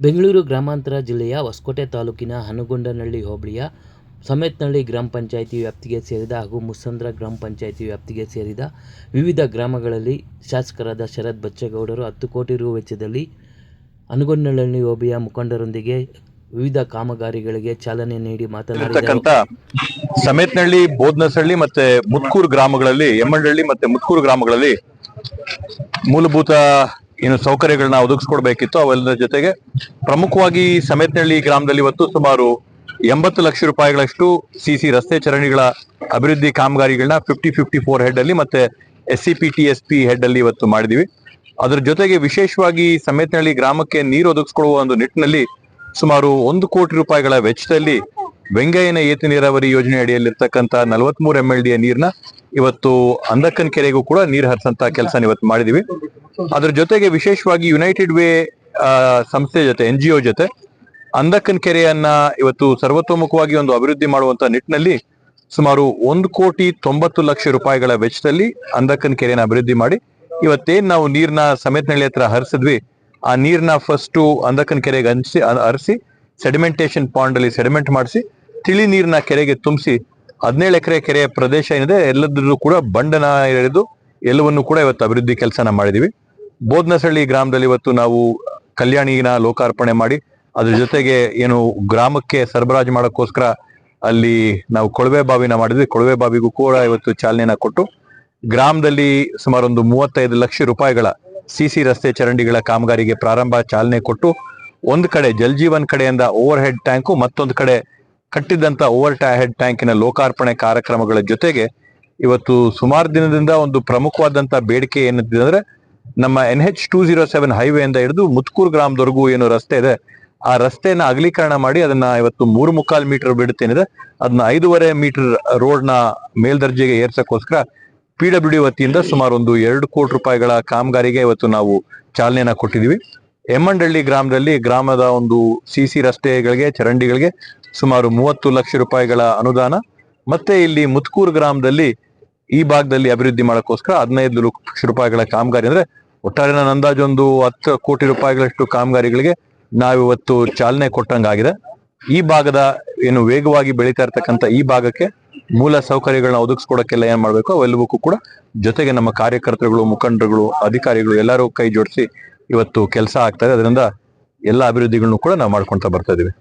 ಬೆಂಗಳೂರು ಗ್ರಾಮಾಂತರ ಜಿಲ್ಲೆಯ ಹೊಸಕೋಟೆ ತಾಲೂಕಿನ ಹನುಗೊಂಡನಹಳ್ಳಿ ಹೋಬಳಿಯ ಸಮೇತನಹಳ್ಳಿ ಗ್ರಾಮ ಪಂಚಾಯಿತಿ ವ್ಯಾಪ್ತಿಗೆ ಸೇರಿದ ಹಾಗೂ ಮುಸ್ಸಂದ್ರ ಗ್ರಾಮ ಪಂಚಾಯಿತಿ ವ್ಯಾಪ್ತಿಗೆ ಸೇರಿದ ವಿವಿಧ ಗ್ರಾಮಗಳಲ್ಲಿ ಶಾಸಕರಾದ ಶರತ್ ಬಚ್ಚೇಗೌಡರು ಹತ್ತು ಕೋಟಿ ರು ವೆಚ್ಚದಲ್ಲಿ ಹನುಗೊಂಡನಹಳ್ಳಿ ಹೋಬಳಿಯ ಮುಖಂಡರೊಂದಿಗೆ ವಿವಿಧ ಕಾಮಗಾರಿಗಳಿಗೆ ಚಾಲನೆ ನೀಡಿ ಮಾತನಾಡಿದರು. ಸಮೇತ್ನಹಳ್ಳಿ, ಬೋದ್ನಸಹಳ್ಳಿ ಮತ್ತೆ ಮುತ್ಕೂರು ಗ್ರಾಮಗಳಲ್ಲಿ ಎಮ್ಮಂಡಹಳ್ಳಿ ಮತ್ತೆ ಮುತ್ಕೂರು ಗ್ರಾಮಗಳಲ್ಲಿ ಮೂಲಭೂತ ಏನು ಸೌಕರ್ಯಗಳನ್ನ ಒದಗಿಸ್ಕೊಡ್ಬೇಕಿತ್ತು ಅವೆಲ್ಲರ ಜೊತೆಗೆ ಪ್ರಮುಖವಾಗಿ ಸಮೇತನಹಳ್ಳಿ ಗ್ರಾಮದಲ್ಲಿ ಇವತ್ತು ಸುಮಾರು ಎಂಬತ್ತು ಲಕ್ಷ ರೂಪಾಯಿಗಳಷ್ಟು ಸಿಸಿ ರಸ್ತೆ ಚರಂಡಿಗಳ ಅಭಿವೃದ್ಧಿ ಕಾಮಗಾರಿಗಳನ್ನ ಫಿಫ್ಟಿ ಫಿಫ್ಟಿ ಫೋರ್ ಹೆಡ್ ಅಲ್ಲಿ ಮತ್ತೆ S C P T S P head ಅಲ್ಲಿ ಇವತ್ತು ಮಾಡಿದೀವಿ. ಅದರ ಜೊತೆಗೆ ವಿಶೇಷವಾಗಿ ಸಮೇತನಹಳ್ಳಿ ಗ್ರಾಮಕ್ಕೆ ನೀರು ಒದಗಿಸ್ಕೊಡುವ ಒಂದು ನಿಟ್ಟಿನಲ್ಲಿ ಸುಮಾರು ಒಂದು ಕೋಟಿ ರೂಪಾಯಿಗಳ ವೆಚ್ಚದಲ್ಲಿ ವೆಂಗಯ್ಯನ ಏತ ನೀರಾವರಿ ಯೋಜನೆ ಅಡಿಯಲ್ಲಿರ್ತಕ್ಕಂಥ ನಲವತ್ಮೂರು ಎಂ ಎಲ್ ಡಿಯ ನೀರ್ನ ಇವತ್ತು ಅಂದಕ್ಕನ್ ಕೆರೆಗೂ ಕೂಡ ನೀರು ಹರಿಸಂತ ಕೆಲಸ ಇವತ್ತು ಮಾಡಿದೀವಿ. ಅದ್ರ ಜೊತೆಗೆ ವಿಶೇಷವಾಗಿ ಯುನೈಟೆಡ್ ವೇ ಸಂಸ್ಥೆ ಜೊತೆ ಎನ್ ಜಿ ಜೊತೆ ಅಂದಕ್ಕನ್ ಕೆರೆಯನ್ನ ಇವತ್ತು ಸರ್ವತೋಮುಖವಾಗಿ ಒಂದು ಅಭಿವೃದ್ಧಿ ಮಾಡುವಂತ ನಿಟ್ಟಿನಲ್ಲಿ ಸುಮಾರು ಒಂದು ಕೋಟಿ ತೊಂಬತ್ತು ಲಕ್ಷ ರೂಪಾಯಿಗಳ ವೆಚ್ಚದಲ್ಲಿ ಅಂದಕ್ಕನ್ ಕೆರೆಯನ್ನ ಅಭಿವೃದ್ಧಿ ಮಾಡಿ, ಇವತ್ತೇನ್ ನಾವು ನೀರ್ನ ಸಮೇತನಹಳ್ಳಿ ಹತ್ರ ಹರಿಸಿದ್ವಿ, ಆ ನೀರ್ನ ಫಸ್ಟ್ ಅಂದಕ್ಕನ್ ಕೆರೆಗೆ ಹಂಚಿ ಹರಿಸಿ ಸೆಡಿಮೆಂಟೇಷನ್ ಪಾಂಡ್ ಅಲ್ಲಿ ಸೆಡಿಮೆಂಟ್ ಮಾಡಿಸಿ, ತಿಳಿ ನೀರ್ನ ಕೆರೆಗೆ ತುಂಬಿಸಿ, ಹದಿನೇಳು ಎಕರೆ ಕೆರೆಯ ಪ್ರದೇಶ ಏನಿದೆ, ಎಲ್ಲದರಲ್ಲೂ ಕೂಡ ಬಂಡನ ಎಳೆದು, ಎಲ್ಲವನ್ನು ಕೂಡ ಇವತ್ತು ಅಭಿವೃದ್ಧಿ ಕೆಲಸನ ಮಾಡಿದೀವಿ. ಬೋದ್ನಸಳ್ಳಿ ಗ್ರಾಮದಲ್ಲಿ ಇವತ್ತು ನಾವು ಕಲ್ಯಾಣಿನ ಲೋಕಾರ್ಪಣೆ ಮಾಡಿ, ಅದ್ರ ಜೊತೆಗೆ ಏನು ಗ್ರಾಮಕ್ಕೆ ಸರಬರಾಜು ಮಾಡೋಕ್ಕೋಸ್ಕರ ಅಲ್ಲಿ ನಾವು ಕೊಳವೆ ಬಾವಿನ ಮಾಡಿದ್ವಿ. ಕೊಳವೆ ಬಾವಿಗೂ ಕೂಡ ಇವತ್ತು ಚಾಲನೆನ ಕೊಟ್ಟು, ಗ್ರಾಮದಲ್ಲಿ ಸುಮಾರು ಒಂದು ಮೂವತ್ತೈದು ಲಕ್ಷ ರೂಪಾಯಿಗಳ ಸಿಸಿ ರಸ್ತೆ ಚರಂಡಿಗಳ ಕಾಮಗಾರಿಗೆ ಪ್ರಾರಂಭ ಚಾಲನೆ ಕೊಟ್ಟು, ಒಂದು ಕಡೆ ಜಲ್ಜೀವನ್ ಕಡೆಯಿಂದ ಓವರ್ ಹೆಡ್ ಟ್ಯಾಂಕು, ಮತ್ತೊಂದು ಕಡೆ ಕಟ್ಟಿದ್ದಂತ ಓವರ್ ಹೆಡ್ ಟ್ಯಾಂಕಿನ ಲೋಕಾರ್ಪಣೆ ಕಾರ್ಯಕ್ರಮಗಳ ಜೊತೆಗೆ ಇವತ್ತು ಸುಮಾರು ದಿನದಿಂದ ಒಂದು ಪ್ರಮುಖವಾದಂತ ಬೇಡಿಕೆ ಏನಿದೆ ಅಂದ್ರೆ ನಮ್ಮ N H two zero seven highway ಇಂದ ಹಿಡಿದು ಮುತ್ಕೂರ್ ಗ್ರಾಮದವರೆಗೂ ಏನು ರಸ್ತೆ ಇದೆ. ಆ ರಸ್ತೆನ ಅಗಲೀಕರಣ ಮಾಡಿ ಅದನ್ನ ಇವತ್ತು ಮೂರು ಮುಕ್ಕಾಲು ಮೀಟರ್ ಬಿಡುತ್ತೇನಿದೆ ಅದನ್ನ ಐದೂವರೆ ಮೀಟರ್ ರೋಡ್ನ ಮೇಲ್ದರ್ಜೆಗೆ ಏರ್ಸಕ್ಕೋಸ್ಕರ ಪಿ ಡಬ್ಲ್ಯೂ ವತಿಯಿಂದ ಸುಮಾರು ಒಂದು ಎರಡು ಕೋಟಿ ರೂಪಾಯಿಗಳ ಕಾಮಗಾರಿಗೆ ಇವತ್ತು ನಾವು ಚಾಲನೆಯನ್ನ ಕೊಟ್ಟಿದೀವಿ. ಎಮ್ಮಂಡಳ್ಳಿ ಗ್ರಾಮದಲ್ಲಿ ಗ್ರಾಮದ ಒಂದು ಸಿ ಸಿ ರಸ್ತೆಗಳಿಗೆ, ಚರಂಡಿಗಳಿಗೆ ಸುಮಾರು ಮೂವತ್ತು ಲಕ್ಷ ರೂಪಾಯಿಗಳ ಅನುದಾನ. ಮತ್ತೆ ಇಲ್ಲಿ ಮುತ್ಕೂರು ಗ್ರಾಮದಲ್ಲಿ ಈ ಭಾಗದಲ್ಲಿ ಅಭಿವೃದ್ಧಿ ಮಾಡೋಕ್ಕೋಸ್ಕರ ಹದಿನೈದು ಲಕ್ಷ ರೂಪಾಯಿಗಳ ಕಾಮಗಾರಿ ಅಂದ್ರೆ ಒಟ್ಟಾರೆ ನನ್ನ ಅಂದಾಜು ಒಂದು ಹತ್ತು ಕೋಟಿ ರೂಪಾಯಿಗಳಷ್ಟು ಕಾಮಗಾರಿಗಳಿಗೆ ನಾವಿವತ್ತು ಚಾಲನೆ ಕೊಟ್ಟಂಗಾಗಿದೆ. ಈ ಭಾಗದ ಏನು ವೇಗವಾಗಿ ಬೆಳೀತಾ ಇರ್ತಕ್ಕಂಥ ಈ ಭಾಗಕ್ಕೆ ಮೂಲ ಸೌಕರ್ಯಗಳನ್ನ ಒದಗಿಸ್ಕೊಡಕ್ಕೆಲ್ಲ ಏನ್ ಮಾಡ್ಬೇಕು, ಅವೆಲ್ಲವಕ್ಕೂ ಕೂಡ ಜೊತೆಗೆ ನಮ್ಮ ಕಾರ್ಯಕರ್ತರುಗಳು, ಮುಖಂಡರುಗಳು, ಅಧಿಕಾರಿಗಳು ಎಲ್ಲರೂ ಕೈ ಜೋಡಿಸಿ ಇವತ್ತು ಕೆಲಸ ಆಗ್ತದೆ ಅದರಿಂದ ಎಲ್ಲ ಅಭಿವೃದ್ಧಿಗಳನ್ನು ಕೂಡ ನಾವು ಮಾಡ್ಕೊಂತ ಬರ್ತಾ ಇದೀವಿ.